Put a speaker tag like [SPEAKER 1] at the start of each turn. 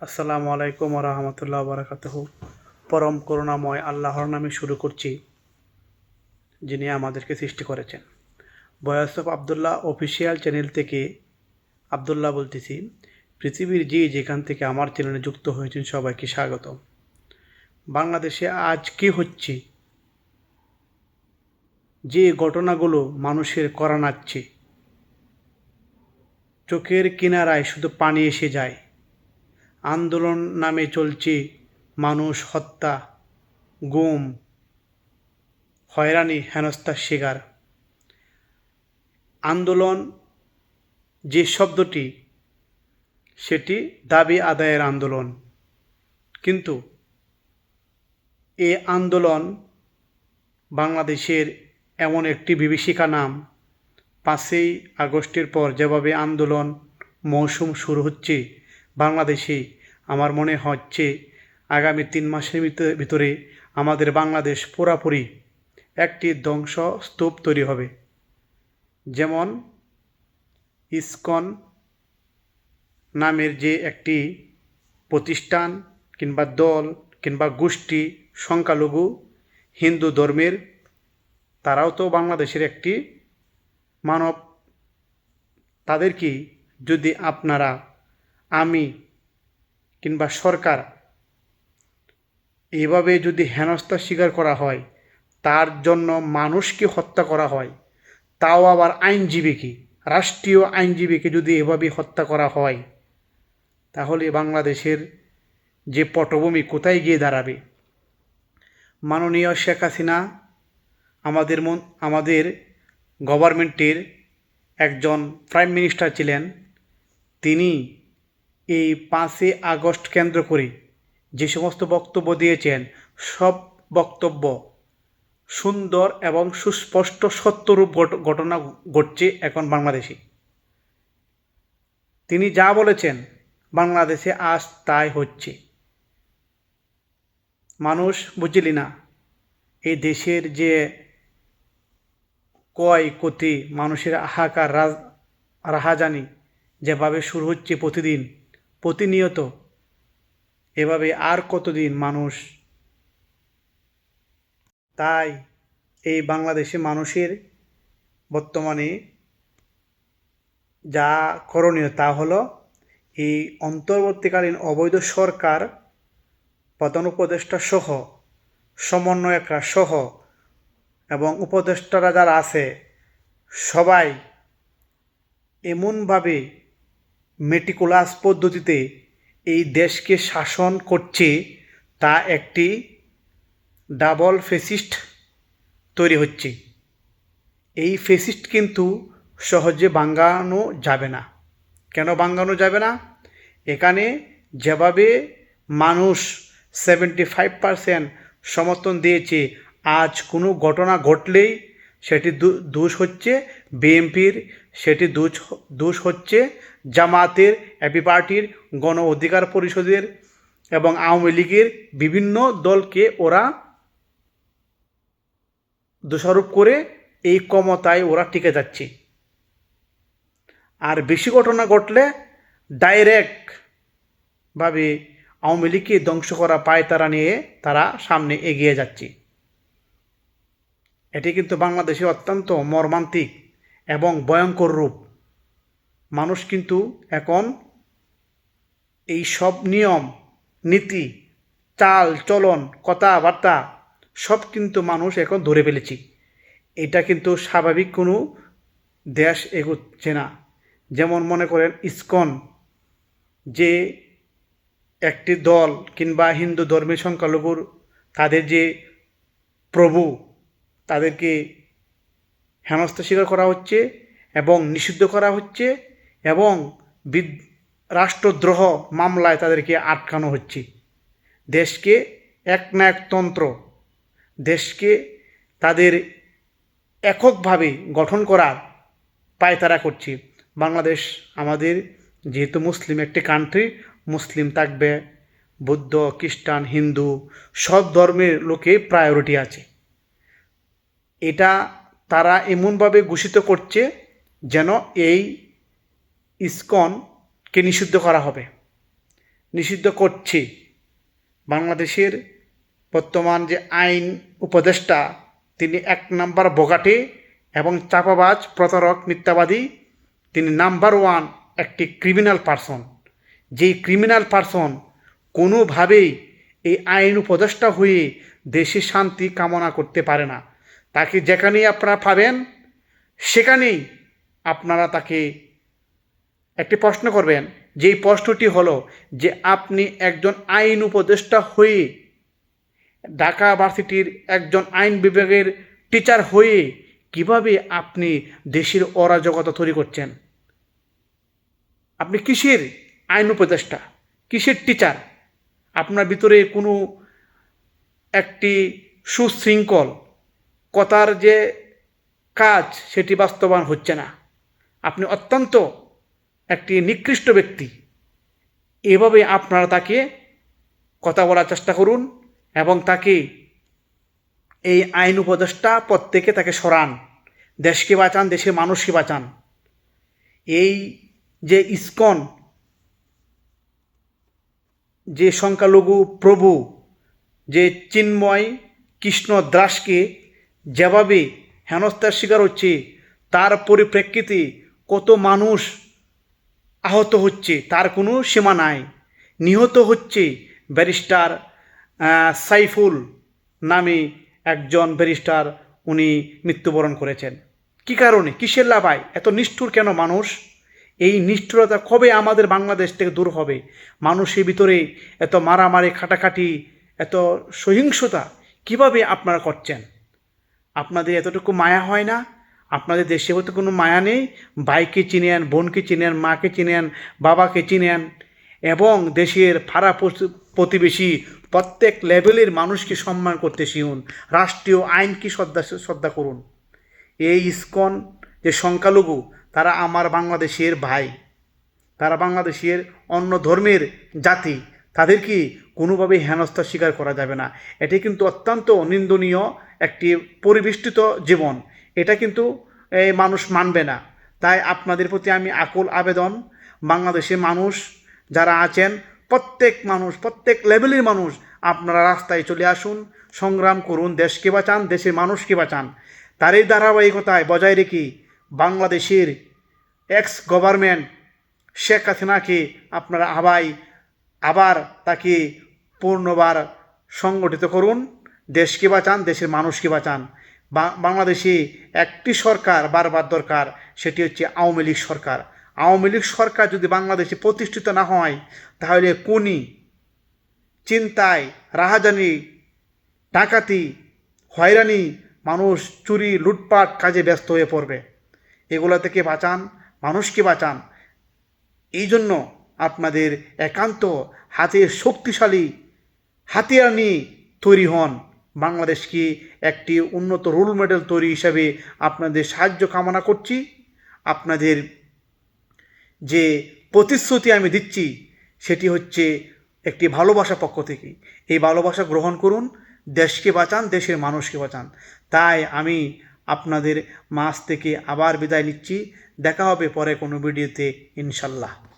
[SPEAKER 1] আসসালামু আলাইকুম রহমতুল্লাহ বারাকাতুহ। পরম করুণাময় আল্লাহর নামে শুরু করছি, যিনি আমাদেরকে সৃষ্টি করেছেন। বয়স অফ আবদুল্লাহ অফিসিয়াল চ্যানেল থেকে আবদুল্লাহ বলতেছি, পৃথিবীর যে যেখান থেকে আমার চ্যানেলে যুক্ত হয়েছেন সবাইকে স্বাগত বাংলাদেশে আজ কি হচ্ছে? যে ঘটনাগুলো মানুষের করা নাচ্ছে, চোখের কিনারায় শুধু পানি এসে যায় আন্দোলন নামে চলছে মানুষ হত্যা, গুম, হয়রানি হেনস্থার শিকার। আন্দোলন যে শব্দটি, সেটি দাবি আদায়ের আন্দোলন। কিন্তু এ আন্দোলন বাংলাদেশের এমন একটি বিভীষিকা নাম। পাঁচই আগস্টের পর যেভাবে আন্দোলন মৌসুম শুরু হচ্ছে, বাংলাদেশে আমার মনে হচ্ছে আগামী তিন মাসের ভিতরে আমাদের বাংলাদেশ পুরাপুরি একটি ধ্বংস স্তূপ তৈরি হবে। যেমন ইসকন নামের যে একটি প্রতিষ্ঠান কিংবা দল কিংবা গোষ্ঠী সংখ্যালঘু হিন্দু ধর্মের, তারাও তো বাংলাদেশের একটি মানব। তাদেরকে যদি আপনারা, আমি কিংবা সরকার এভাবে যদি হেনস্থার শিকার করা হয়, তার জন্য মানুষকে হত্যা করা হয়, তাও আবার আইনজীবীকে, রাষ্ট্রীয় আইনজীবীকে যদি এভাবে হত্যা করা হয়, তাহলে বাংলাদেশের যে পটভূমি কোথায় গিয়ে দাঁড়াবে? মাননীয় শেখ হাসিনা আমাদের মন, আমাদের গভর্নমেন্টের একজন প্রাইম মিনিস্টার ছিলেন। তিনি এই পাঁচই আগস্ট কেন্দ্র করে যে সমস্ত বক্তব্য দিয়েছেন, সব বক্তব্য সুন্দর এবং সুস্পষ্ট সত্যরূপ ঘটনা ঘটছে এখন বাংলাদেশে। তিনি যা বলেছেন, বাংলাদেশে আজ তাই হচ্ছে। মানুষ বুঝলি না, এই দেশের যে কয় ক্ষতি মানুষের হাহাকার রাহাজানি যেভাবে শুরু হচ্ছে প্রতিদিন প্রতিনিয়ত। এভাবে আর কতদিন মানুষ তাই এই বাংলাদেশে মানুষের বর্তমানে যা করণীয় তা হলো এই অন্তর্বর্তীকালীন অবৈধ সরকার, প্রধান উপদেষ্টা সহ, সমন্বয়করা সহ এবং উপদেষ্টারা যারা আছে, সবাই এমনভাবে মেটিকুলাস পদ্ধতিতে এই দেশকে শাসন করছে, তা একটি ডাবল ফেসিস্ট তৈরি হচ্ছে। এই ফেসিস্ট কিন্তু সহজে বাঙ্গানো যাবে না। কেন বাঙ্গানো যাবে না? এখানে যেভাবে মানুষ সেভেন্টি ফাইভ পারসেন্ট সমর্থন দিয়েছে, আজ কোনো ঘটনা ঘটলেই সেটি দোষ হচ্ছে বিএনপির সেটি দোষ দোষ হচ্ছে জামাতের এবি পার্টির, গণ অধিকার পরিষদের এবং আওয়ামী লীগের বিভিন্ন দলকে ওরা দোষারোপ করে এই ক্ষমতায় ওরা টিকে যাচ্ছে। আর বেশি ঘটনা ঘটলে ডাইরেক্টভাবে আওয়ামী লীগকে ধ্বংস করা পায় তারা নিয়ে তারা সামনে এগিয়ে যাচ্ছে। এটি কিন্তু বাংলাদেশে অত্যন্ত মর্মান্তিক এবং ভয়ঙ্কর রূপ। মানুষ কিন্তু এখন এই সব নিয়ম, নীতি, চাল, চলন, কথাবার্তা সব কিন্তু মানুষ এখন ধরে ফেলেছি। এটা কিন্তু স্বাভাবিক কোনো দেশ এগোচ্ছে না। যেমন মনে করেন ইসকন, যে একটি দল কিংবা হিন্দু ধর্মের সংখ্যালঘুর, তাদের যে প্রভু তাদেরকে হেনস্থা স্বীকার করা হচ্ছে এবং নিষিদ্ধ করা হচ্ছে এবং বিদ, রাষ্ট্রদ্রোহ মামলায় তাদেরকে আটকানো হচ্ছে। দেশকে এক না এক তন্ত্র, দেশকে তাদের এককভাবে গঠন করার পায়তারা করছে। বাংলাদেশ আমাদের যেহেতু মুসলিম একটি কান্ট্রি মুসলিম থাকবে, বৌদ্ধ, খ্রিস্টান, হিন্দু, সব ধর্মের লোকে প্রায়োরিটি আছে। এটা তারা এমনভাবে ঘোষিত করছে যেন এই ইসকনকে নিষিদ্ধ করা হবে। নিষিদ্ধ করছে। বাংলাদেশের বর্তমান যে আইন উপদেষ্টা, তিনি এক নাম্বার বগাটে এবং চাপাবাজ, প্রতারক, মিথ্যাবাদী, তিনি নাম্বার ওয়ান একটি ক্রিমিনাল পারসন। যেই ক্রিমিনাল পারসন কোনোভাবেই এই আইন উপদেষ্টা হয়ে দেশে শান্তি কামনা করতে পারে না। তাকে যেখানেই আপনারা পাবেন, সেখানেই আপনারা তাকে একটি প্রশ্ন করবেন। যেই প্রশ্নটি হলো যে আপনি একজন আইন উপদেষ্টা হয়ে ঢাকা ভার্সিটির একজন আইন বিভাগের টিচার হয়ে কীভাবে আপনি দেশের অরাজকতা তৈরি করছেন? আপনি কিসের আইন উপদেষ্টা? কিসের টিচার? আপনার ভিতরে কোনো একটি সুশৃঙ্খল কথার যে কাজ সেটি বাস্তবায়ন হচ্ছে না। আপনি অত্যন্ত একটি নিকৃষ্ট ব্যক্তি। এভাবে আপনারা তাকে কথা বলার চেষ্টা করুন এবং তাকে এই আইন উপদেষ্টা পদ থেকে তাকে সরান। দেশকে বাঁচান, দেশের মানুষকে বাঁচান। এই যে ইস্কন, যে সংখ্যালঘু প্রভু, যে চিন্ময় কৃষ্ণ দাসকে যেভাবে হেনস্থার শিকার হচ্ছে। তার পরিপ্রেক্ষিতে কত মানুষ আহত হচ্ছে, তার কোনো সীমা নাই। নিহত হচ্ছে ব্যারিস্টার সাইফুল নামে একজন ব্যারিস্টার উনি মৃত্যুবরণ করেছেন। কি কারণে? কিসের লাভায় এত নিষ্ঠুর কেন মানুষ? এই নিষ্ঠুরতা কবে আমাদের বাংলাদেশ থেকে দূর হবে? মানুষের ভিতরে এত মারামারি, খাটাখাটি, এত সহিংসতা কীভাবে আপনারা করছেন? আপনাদের এতটুকু মায়া হয় না? আপনাদের দেশে হয়তো কোনো মায়া নেই? ভাইকে চিনেন, বোনকে চিনেন, মাকে চিনেন, বাবাকে চিনেন এবং দেশের ফাড়া প্রতিবেশী প্রত্যেক লেভেলের মানুষকে সম্মান করতে শিখুন। রাষ্ট্রীয় আইনকে শ্রদ্ধা শ্রদ্ধা করুন। এই ইস্কন যে সংখ্যালঘু, তারা আমার বাংলাদেশের ভাই। তারা বাংলাদেশের অন্য ধর্মের জাতি। তাদেরকে কোনোভাবেই হেনস্থা স্বীকার করা যাবে না। এটি কিন্তু অত্যন্ত নিন্দনীয় একটি পরিবেষ্টিত জীবন। এটা কিন্তু এই মানুষ মানবে না। তাই আপনাদের প্রতি আমি আকুল আবেদন বাংলাদেশের মানুষ যারা আছেন, প্রত্যেক মানুষ, প্রত্যেক লেভেলের মানুষ, আপনারা রাস্তায় চলে আসুন, সংগ্রাম করুন, দেশকে বাঁচান, দেশের মানুষকে বাঁচান। তারই ধারাবাহিকতায় বজায় রেখে বাংলাদেশের এক্স গভর্নমেন্ট শেখ হাসিনাকে আপনারা আবাই আবার তাকে পূর্ণবার সংগঠিত করুন। দেশকে বাঁচান, দেশের মানুষকে বাঁচান? বাংলাদেশে একটি সরকার বারবার দরকার, সেটি হচ্ছে আওয়ামী লীগ সরকার। আওয়ামী লীগ সরকার যদি বাংলাদেশে প্রতিষ্ঠিত না হয়, তাহলে কোনি চিন্তায় রাহাজানি, ডাকাতি, হয়রানি, মানুষ চুরি, লুটপাট কাজে ব্যস্ত হয়ে পড়বে। এগুলো থেকে বাঁচান? মানুষকে বাঁচান? এই জন্য আপনাদের একান্ত হাতে শক্তিশালী হাতিয়ার নিয়ে তৈরি হন। বাংলাদেশকে একটি উন্নত রোল মডেল তৈরি হিসাবে আপনাদের সাহায্য কামনা করছি? আপনাদের যে প্রতিশ্রুতি আমি দিচ্ছি, সেটি হচ্ছে একটি ভালোবাসা পক্ষ থেকে। এই ভালোবাসা গ্রহণ করুন, দেশকে বাঁচান, দেশের মানুষকে বাঁচান। তাই আমি আপনাদের মাছ থেকে আবার বিদায় নিচ্ছি। দেখা হবে পরে কোনো ভিডিওতে, ইনশাল্লাহ।